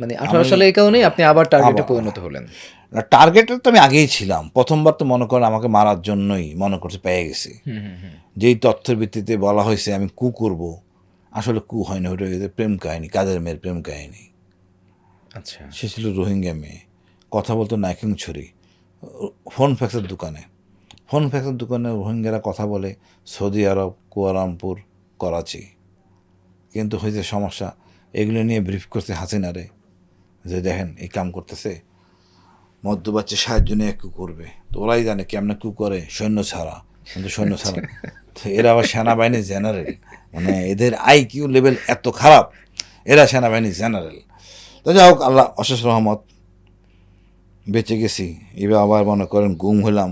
মানে আঠারো সালে এই কারণেই আপনি আবার টার্গেটে পরিণত হলেন। না টার্গেটে তো আমি আগেই ছিলাম। প্রথমবার তো মনে করেন আমাকে মারার জন্যই মনে করছে পেয়ে গেছি। যেই তথ্যের ভিত্তিতে বলা হয়েছে আমি কু করব আসলে কু হয় না ওটা এদের প্রেম কাহিনী কাজের মেয়ের প্রেম কাহিনী। আচ্ছা। সে ছিল রোহিঙ্গা মেয়ে। কথা বলতো নাইকিং ছুরি। ফোন ফ্যাক্সের দোকানে। ফোন ফ্যাক্সের দোকানে রোহিঙ্গারা কথা বলে সৌদি আরব কুয়ালামপুর করাচি। কিন্তু হয়েছে সমস্যা এগুলো নিয়ে ব্রিফ করছে হাসিনারে। যে দেখেন এই কাম করতেছে মধ্যবাচ্চা সাহায্য নিয়ে কু করবে। তো ওরাই জানে কেমনে কু করে সৈন্য ছাড়া কিন্তু সৈন্য ছাড়া তো এরা আবার সেনাবাহিনী জেনারেল মানে এদের আই কিউ লেভেল এত খারাপ এরা সেনাবাহিনী জেনারেল তো যাই হোক আল্লাহ অশেষ রহমত বেঁচে গেছি। এবার আবার মনে করেন গুম হলাম।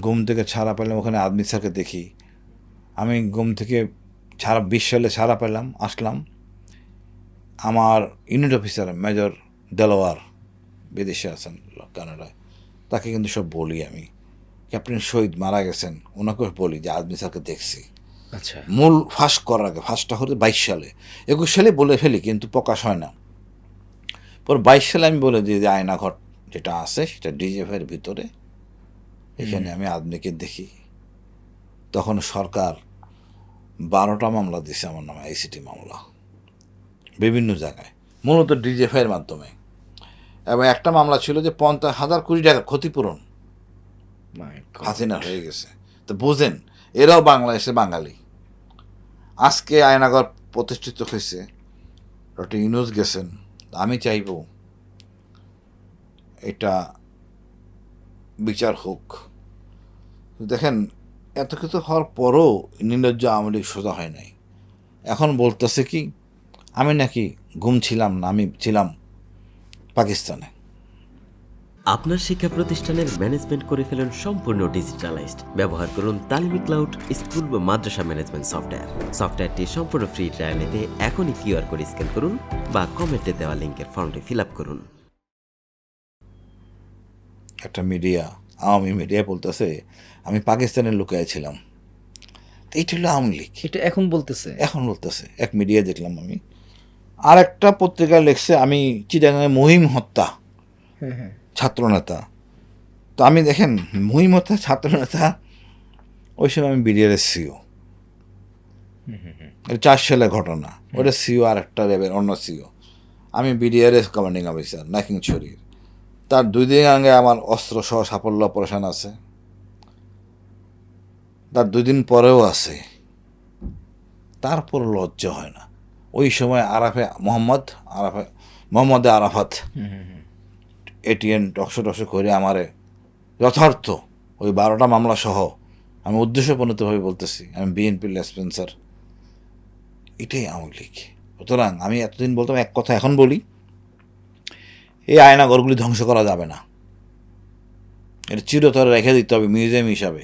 ঘুম থেকে ছাড়া পেলাম ওখানে আদমি স্যারকে দেখি। আমি ঘুম থেকে ছাড়া বিশ সালে ছাড়া পেলাম আসলাম। আমার ইউনিট অফিসার মেজর দেলোয়ার বিদেশে আছেন কানাডায়। তাকে কিন্তু সব বলি আমি। ক্যাপ্টেন শহীদ মারা গেছেন ওনাকেও বলি যে আদমি স্যারকে দেখছি। আচ্ছা। মূল ফাঁস করার আগে ফাঁসটা হতে বাইশ সালে। একুশ সালে বলে ফেলি কিন্তু প্রকাশ হয় না। পর বাইশ সালে আমি বলে দিই যে আয়নাঘর যেটা আছে সেটা ডিজেফের ভিতরে। এখানে আমি আদমিকে দেখি। তখন সরকার বারোটা মামলা দিছে আমার নামে আইসিটি মামলা। বিভিন্ন জায়গায় মূলত ডিজেফের মাধ্যমে। এবং একটা মামলা ছিল যে পঞ্চাশ হাজার কোটি টাকা ক্ষতিপূরণ হাসিনা হয়ে গেছে। তো বোঝেন এরাও বাংলাদেশে বাঙালি। আজকে আয়নাগর প্রতিষ্ঠিত হয়েছে ডক্টর ইউনুস গেছেন আমি চাইব এটা বিচার হোক। দেখেন এত কিছু হওয়ার পরও নির্লজ্জ আওয়ামী লীগ সোজা হয় নাই। এখন বলতেছে কি আমি নাকি ঘুম ছিলাম না আমি ছিলাম পাকিস্তানে। আপনার শিক্ষা প্রতিষ্ঠানের ম্যানেজমেন্ট করে ফেলুন সম্পূর্ণ ডিজিটালাইজড। ব্যবহার করুন তালিমি ক্লাউড স্কুল বা মাদ্রাসা ম্যানেজমেন্ট সফটওয়্যার। সফটওয়্যারটি সম্পূর্ণ ফ্রি ট্রায়াল নিতে এখনই কিউআর কোড স্ক্যান করুন বা কমেন্টে দেওয়া লিঙ্কের ফর্মটি ফিল আপ করুন। একটা মিডিয়া আওয়ামী মিডিয়া বলতেছে আমি পাকিস্তানের লুকায় ছিলাম। তো এইটা হলো আওয়ামী লীগ। এটা এখন বলতেছে। এখন বলতেছে। এক মিডিয়া দেখলাম আমি। আর একটা পত্রিকায় লেখছে আমি চিটাগাঙে মহিম হত্যা। ছাত্রনেতা। তো আমি দেখেন মহিম হত্যা ছাত্রনেতা ওই সময় আমি বিডিআরের সিও। চার সালের ঘটনা। ওটা সিও আর একটা লেভেল অন্য সিও। আমি বিডিআরের কমান্ডিং অফিসার নাকিং ছড়ির। তার দুই দিন আগে আমার অস্ত্র সহ সাফল্য অপারেশন আছে। তার দুই দিন পরেও আছে। তারপর লজ্জা হয় না। ওই সময় আরাফে Mohammad আরাফে Mohammad Arafat. ATN talk show talk show করে আমারে যথার্থ ওই বারোটা মামলা সহ আমি উদ্দেশ্যপূর্ণতভাবে বলতেছি আমি বিএনপির লেসপেন্সার এটাই আওয়ামী লীগ সুতরাং আমি এতদিন বলতাম এক কথা এখন বলি এই আয়নাঘরগুলি ধ্বংস করা যাবে না। এটা চিরতরে রেখে দিতে হবে মিউজিয়াম হিসাবে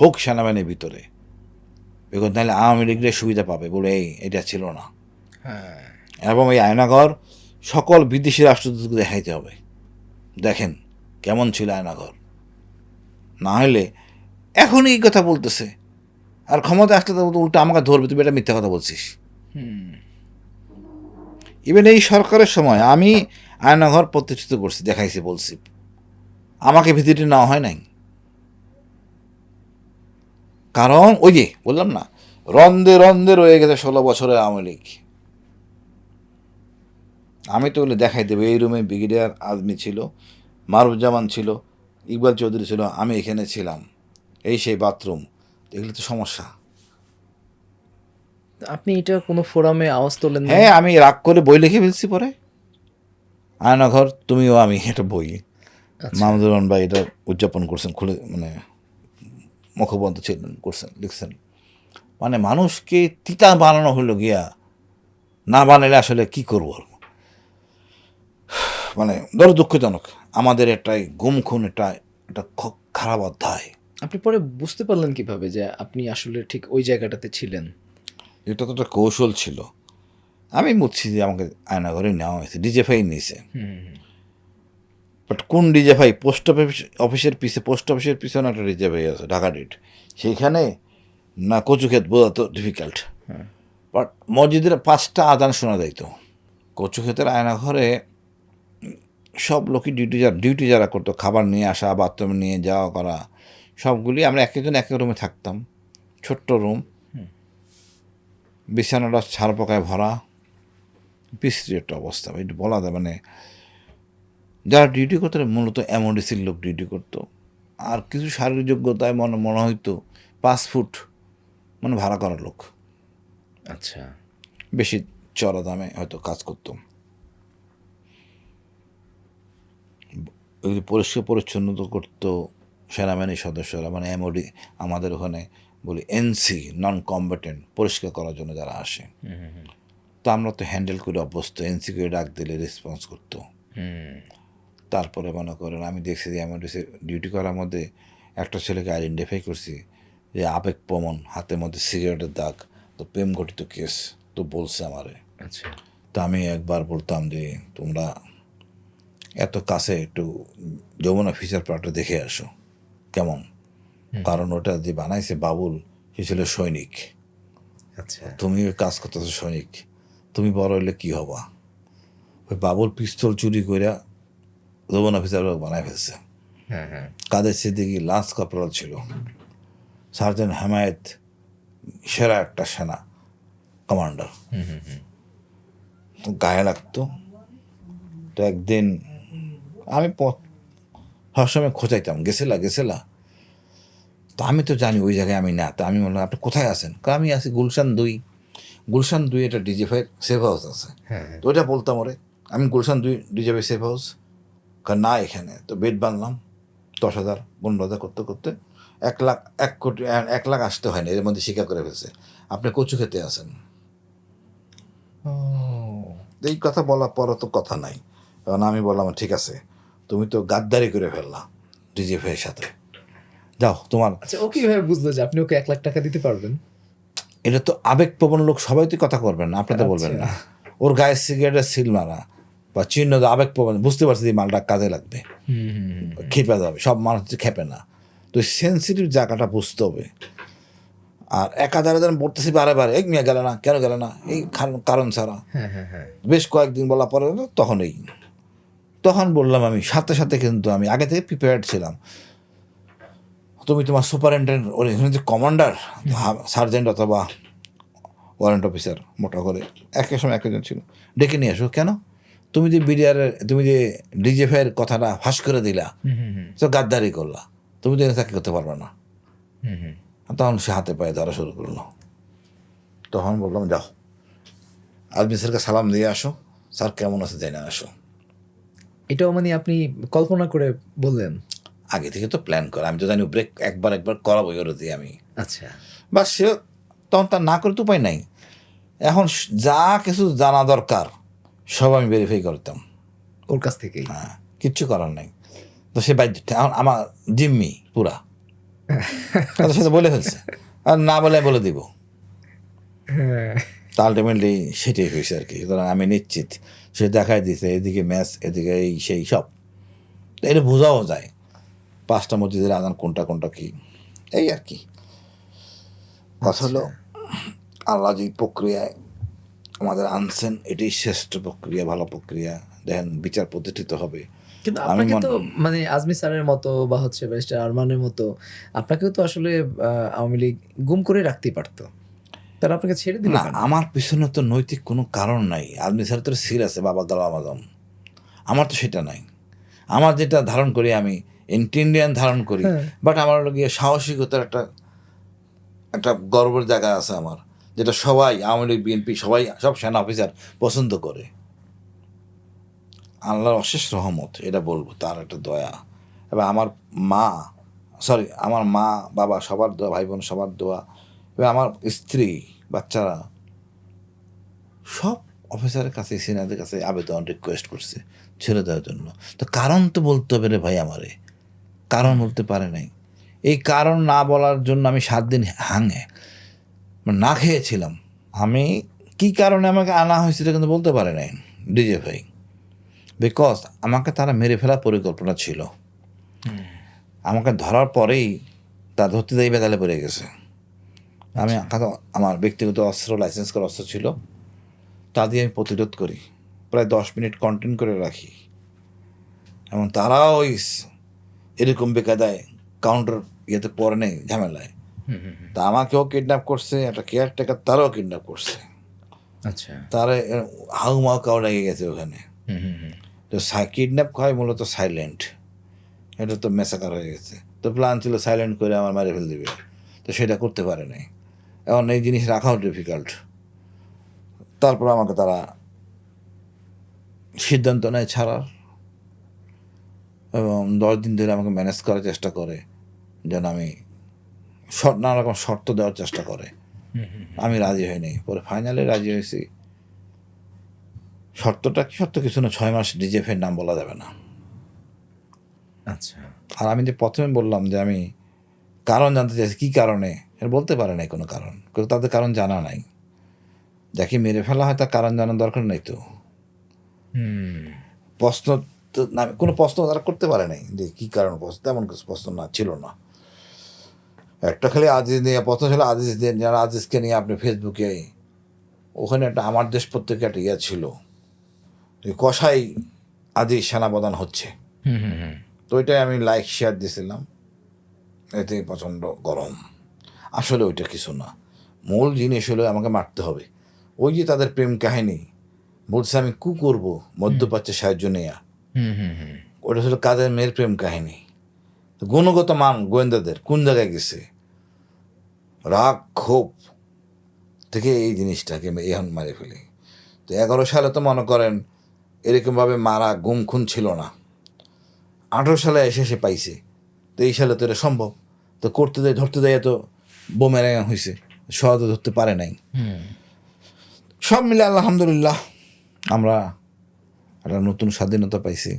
হোক সেনাবাহিনীর ভিতরে। বেকজ নাহলে আওয়ামী লীগরা সুবিধা পাবে বলে এই এটা ছিল না। এবং এই আয়নাঘর সকল বিদেশি রাষ্ট্রদূতকে দেখাইতে হবে। দেখেন কেমন ছিল আয়নাঘর। না হলে এখনই এই কথা বলতেছে। আর ক্ষমতা আসলে তো উল্টো আমাকে ধরবে তুমি এটা মিথ্যা কথা বলছিস। ইভেন এই সরকারের সময় আমি আয়নাঘর প্রতিষ্ঠিত করছি দেখাইছি বলছি। আমাকে ভিত্তিটি নেওয়া হয় নাই। কারণ ওই যে বললাম না রন্দে রন্দে রয়ে গেছে ষোলো বছরের আওয়ামী লীগ। আমি তো বলে দেখাই দেবো। এই রুমে ব্রিগেডিয়ার আজমি ছিল মারুজ্জামান ছিল ইকবাল চৌধুরী ছিল আমি এখানে ছিলাম। এই সেই বাথরুম এগুলো তো সমস্যা। আপনি এটা কোনো ফোরামে আওয়াজ তোলেন? হ্যাঁ আমি রাগ করে বই লিখে ফেলছি পরে। আয়নাঘর তুমিও আমি এটা বই। আচ্ছা। মাহমুদুর রহমান ভাই এটা উদযাপন করছেন খুলে মানে মুখবন্ধ ছিলেন করছেন লিখছেন। মানে মানুষকে তিতা বানানো হলো গিয়া না বানালে আসলে কি করব মানে ধরো দুঃখজনক আমাদের এটাই গুম খুন এটা খুব খারাপ অধ্যায়। আপনি পরে বুঝতে পারলেন কীভাবে যে আপনি আসলে ঠিক ওই জায়গাটাতে ছিলেন? এটা তো একটা কৌশল ছিল। আমি বুঝছি যে আমাকে আয়নাঘরে নেওয়া হয়েছে ডিজেফাই নিয়েছে। বাট কোন ডিজেফাই? পোস্ট অফিস অফিসের পিছে পোস্ট অফিসের পিছনে একটা ডিজেফাই আছে ঢাকা ডেট। সেইখানে না কচু ক্ষেত বোঝা তো ডিফিকাল্ট বাট মসজিদের পাঁচটা আদান শোনা যাইতো। কচু ক্ষেতের আয়না ঘরে সব লোকই ডিউটি যারা ডিউটি যারা করতো খাবার নিয়ে আসা বাথরুম নিয়ে যাওয়া করা সবগুলি আমরা এক একজন এক এক রুমে থাকতাম। ছোট্ট রুম বিছানাটা ছাড় পোকায় ভরা। বিশ্রী একটা অবস্থা এটা বলা যায় মানে যারা ডিউটি করতো মূলত এমওডিসির লোক ডিউটি করতো। আর কিছু শারীরিক যোগ্যতায় মনে মনে হইতো পাঁচ ফুট মানে ভাড়া করা লোক। আচ্ছা। বেশি চড়া দামে হয়তো কাজ করতাম ওই পরিষ্কার পরিচ্ছন্ন করতো সেনাবাহিনীর সদস্যরা মানে এমওডি আমাদের ওখানে বলি এনসি নন কম্বাটেন্ট পরিষ্কার করার জন্য যারা আসে। তো আমরা তো হ্যান্ডেল করে অভ্যস্ত এনসি করে ডাক দিলে রেসপন্স করতো। তারপরে মনে করেন আমি দেখছি যে এমওডিসি ডিউটি করার মধ্যে একটা ছেলেকে আইডেন্টিফাই করছি যে আবেগ প্রমণ হাতের মধ্যে সিগারেটের দাগ তো প্রেম ঘটিত কেস তো বলছে আমারে। আচ্ছা। তা আমি একবার বলতাম যে তোমরা এত কাছে একটু যমুনা ফিচার প্লটটা দেখে আসো। কেমন? কারণ ওটা যে বানাইছে বাবুল সে ছিল সৈনিক। আচ্ছা। তুমি কাজ করতেছো সৈনিক। তুমি বড় হইলে কি হবা? ওই বাবুল পিস্তল চুরি করে যমুনা ফিচার বানাই ফেলছে। হ্যাঁ হ্যাঁ। কাদের সিদ্দিকি লান্স কর্পোরাল ছিল। সার্জেন্ট হেমায়েত সেরা একটা সেনা কমান্ডার। গায়ে লাগতো। তো একদিন আমি সবসময় খোঁজাইতাম গেছিলা গেছিলা। তো আমি তো জানি ওই জায়গায় আমি না তো আমি বললাম আপনি কোথায় আছেন? আমি আছি গুলশান দুই। গুলশান দুই এটা ডিজিফাইয়ের সেফ হাউস আছে। হ্যাঁ তো ওইটা বলতাম ওরে আমি গুলশান দুই ডিজেফাই সেফ হাউস কারণ না এখানে। তো বেড বানলাম দশ হাজার পনেরো হাজার করতে করতে এক লাখ এক কোটি এক লাখ আসতে হয় না এর মধ্যে স্বীকার করে ফেলছে। আপনি কচু খেতে আসেন ও। এই কথা বলার পর তো কথা নাই। কারণ আমি বললাম ঠিক আছে। তুমি তো গাদ্দারি করে ফেললা ডিজিএফের সাথে। যাও তোমার। আচ্ছা ও কীভাবে বুঝলো যে আপনি ওকে এক লাখ টাকা দিতে পারবেন? এটা তো আবেগপ্রবণ লোক সবাই তো কথা করবেন না আপনাদের বলবেন না। ওর গায়ের সিগারেটের সিল মারা বা চিহ্ন আবেগপ্রবণ বুঝতে পারছি যে মালটা কাজে লাগবে। খেপে যাবে সব মানুষ খেপে না। তো সেন্সিটিভ জায়গাটা বুঝতে হবে। আর এক হাজার হাজার পড়তেছি বারে বারে এই মেয়ে গেলে না কেন গেলে না এই কারণ- ছাড়া। হ্যাঁ হ্যাঁ হ্যাঁ। বেশ কয়েকদিন বলা পরে তখনই তখন বললাম আমি সাথে সাথে কিন্তু আমি আগে থেকে প্রিপেয়ার্ড ছিলাম। তুমি তোমার সুপারিনটেন্ডেন্ট ওর যে কমান্ডার সার্জেন্ট অথবা ওয়ারেন্ট অফিসার মোটা করে এক এক সময় একজন ছিল। ডেকে নিয়ে আসো কেন? তুমি যে বিডিআরের তুমি যে ডিজিএফের কথাটা ফাঁস করে দিলা তো গাদ্দারি করলা তুমি তো চাকরি করতে পারবে না। তখন সে হাতে পায়ে ধরা শুরু করল। তখন বললাম যাও। আজমি স্যারকে সালাম দিয়ে আসো স্যার কেমন আছে জেনে আসো। এটাও মানে আপনি কল্পনা করে বললেন। আগে থেকে তো প্ল্যান করা। আমি তো জানি ব্রেক একবার একবার করাবো ওর দিয়ে আমি। আচ্ছা। বা সে তখন তার না করে তো উপায় নাই। এখন যা কিছু জানা দরকার সব আমি ভেরিফাই করতাম। ওর কাছ থেকেই। হ্যাঁ কিচ্ছু করার নাই। তো সে বাধ্য এখন আমার জিম্মি পুরা। তাদের সাথে বলে ফেলছে। আর না বলে বলে দিব। হ্যাঁ। তা আলটিমেটলি সেটাই হয়েছে আর কি। সুতরাং আমি নিশ্চিত সে দেখাই দিছে এদিকে ম্যাচ এদিকে এই সেই সব। এটা বোঝাও যায় পাঁচটা মসজিদের আদান কোনটা কোনটা কি। এই আর কি। কথা হলো আল্লাহ যে প্রক্রিয়ায় আমাদের আনছেন এটাই শ্রেষ্ঠ প্রক্রিয়া ভালো প্রক্রিয়া। দেখেন বিচার প্রতিষ্ঠিত হবে। কিন্তু আপনাকে মনে- তো মানে আজমি স্যারের মতো বা হচ্ছে ব্যারিস্টার আরমানের মতো আপনাকেও তো আসলে আওয়ামী লীগ গুম করে রাখতেই পারতো। তারা আপনাকে ছেড়ে দিল না আমার পিছনে তো নৈতিক কোনো কারণ নাই। আদমি স্যার তো সিল আছে বাবা গালাম আজম আমার তো সেটা নাই। আমার যেটা ধারণ করি আমি ইন্টেন্ডিয়ান ধারণ করি হ্যাঁ। বাট আমার হলো গিয়ে সাহসিকতার একটা একটা গর্বের জায়গা আছে আমার যেটা সবাই আওয়ামী লীগ বিএনপি সবাই সব সেনা অফিসার পছন্দ করে। আল্লাহর অশেষ রহমত এটা বলব তার একটা দয়া। এবার আমার মা সরি আমার মা বাবা সবার দোয়া ভাই বোন সবার দোয়া। এবার আমার স্ত্রী বাচ্চারা সব অফিসারের কাছে সিনিয়রদের কাছে আবেদন রিকোয়েস্ট করছে ছেড়ে দেওয়ার জন্য। তো কারণ তো বলতে হবে রে ভাই আমারে। কারণ বলতে পারে নাই। এই কারণ না বলার জন্য আমি সাত দিন হাঙে। মানে না খেয়েছিলাম। আমি কি কারণে আমাকে আনা হয়েছে এটা কিন্তু বলতে পারে নাই ডিজে ভাই। বিকজ আমাকে তারা মেরে ফেলার পরিকল্পনা ছিল। আমাকে ধরার পরেই তা ধরতে যাই বেতালে পড়ে গেছে। আমি আমার ব্যক্তিগত অস্ত্র লাইসেন্স করা অস্ত্র ছিল। তা দিয়ে আমি প্রতিরোধ করি। প্রায় দশ মিনিট কন্টেন্ট করে রাখি। এবং তারাও ওই এরকম বেকায়দায় কাউন্টার ইয়েতে পড়ে নেই ঝামেলায়। তা আমাকেও কিডন্যাপ করছে একটা কেয়ারটেকার তারাও কিডন্যাপ করছে। আচ্ছা। তারা হাউ মাউ কাউ লেগে গেছে ওখানে। হুম হুম হুম। তো কিডন্যাপ হয় মূলত সাইলেন্ট এটা তো মেসাকার হয়ে গেছে। তো প্ল্যান ছিল সাইলেন্ট করে আমার মারে ফেল দিবে। তো সেটা করতে পারে নাই। এখন এই জিনিস রাখাও ডিফিকাল্ট তারপর আমাকে তারা সিদ্ধান্ত নেয় ছাড়ার এবং দশ দিন ধরে আমাকে ম্যানেজ করার চেষ্টা করে যেন আমি শর্ট নানা রকম শর্ত দেওয়ার চেষ্টা করে। আমি রাজি হইনি। পরে ফাইনালে রাজি হয়েছি। শর্তটা কি শর্ত কিছু না ছয় মাস ডিজেফের নাম বলা যাবে না। আচ্ছা। আর আমি যে প্রথমে বললাম যে আমি কারণ জানতে চাইছি কী কারণে বলতে পারে নাই কোনো কারণ। কিন্তু তাদের কারণ জানা নাই। যাকে মেরে ফেলা হয় তার কারণ জানার দরকার নেই তো। প্রশ্ন তো না কোনো প্রশ্ন তারা করতে পারে নাই যে কী কারণ প্রশ্ন তেমন কিছু প্রশ্ন না ছিল না। একটা খালি আজিজ নিয়ে প্রশ্ন ছিল আজিজ যারা আজিজকে নিয়ে আপনি ফেসবুকে ওখানে একটা আমার দেশ পত্রিকা একটা ইয়ে ছিল কষাই আজিজ সেনাপ্রধান হচ্ছে। হুম হুম হুম। তো ওইটাই আমি লাইক শেয়ার দিয়েছিলাম এতে প্রচণ্ড গরম। আসলে ওইটা কিছু না। মূল জিনিস হলো আমাকে মারতে হবে। ওই যে তাদের প্রেম কাহিনী বলছে আমি কু করব মধ্যপ্রাচ্যে সাহায্য নেয়া। হুম হুম হুম। ওটা ছিল কাদের মেয়ের প্রেম কাহিনী। গুণগত মান গোয়েন্দাদের কোন জায়গায় গেছে? রাগ ক্ষোভ থেকে এই জিনিসটাকে এখন মারে ফেলি। তো এগারো সালে তো মনে করেন এরকমভাবে মারা গুম খুন ছিল না। আঠেরো সালে এসে সে পাইছে। তো এই সালে তো এটা সম্ভব। তো করতে দেয় ধরতে দেয় তো বোমের হয়েছে সহজে ধরতে পারে নাই। সব মিলে আলহামদুলিল্লাহ আমরা একটা নতুন স্বাধীনতা পাইছি।